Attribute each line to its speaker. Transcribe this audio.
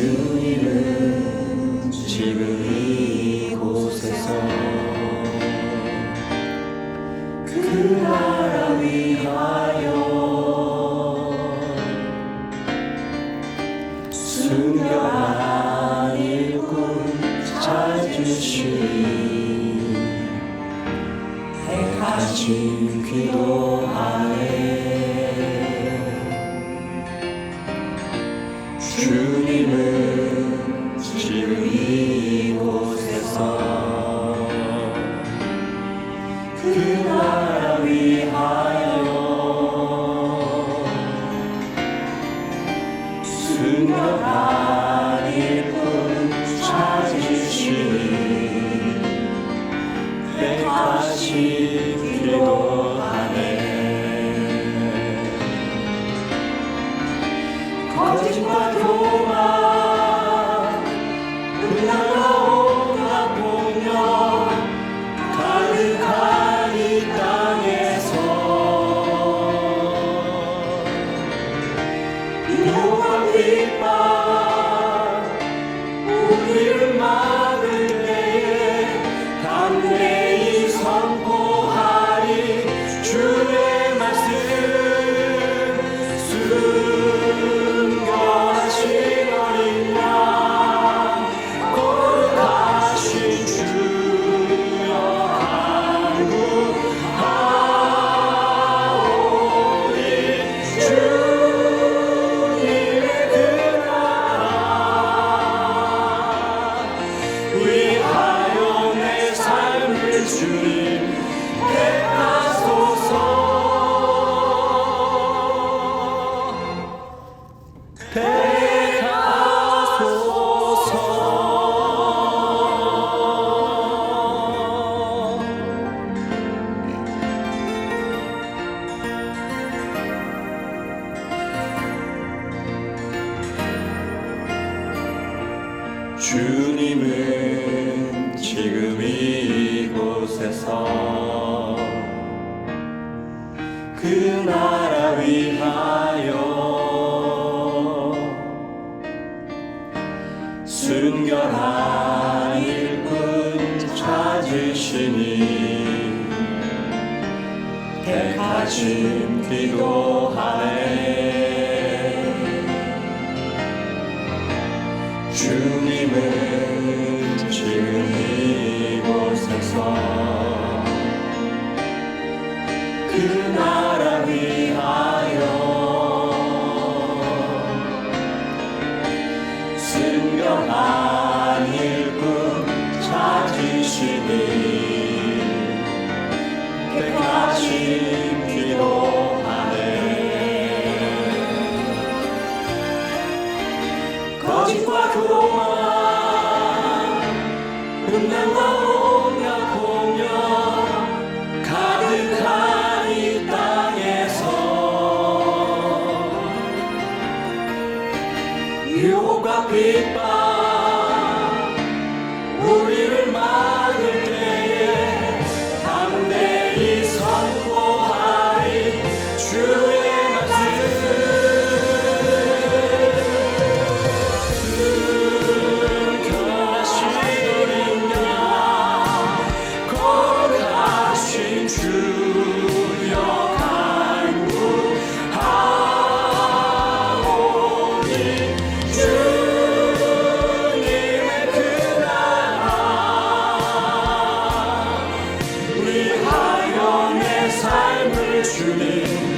Speaker 1: 주님은 지금 이곳에서 그 나라 위하여 순결한 일꾼 찾으시니 애가진 기도 안에 주 순간 be on. 주님의 주옵소서 그 나라 위하여 순결한 일꾼 찾으시니 택하신 기도 거짓과 교만 음란과 온갖 공연 가득한 이 땅에서 유혹과 핍박 yesterday.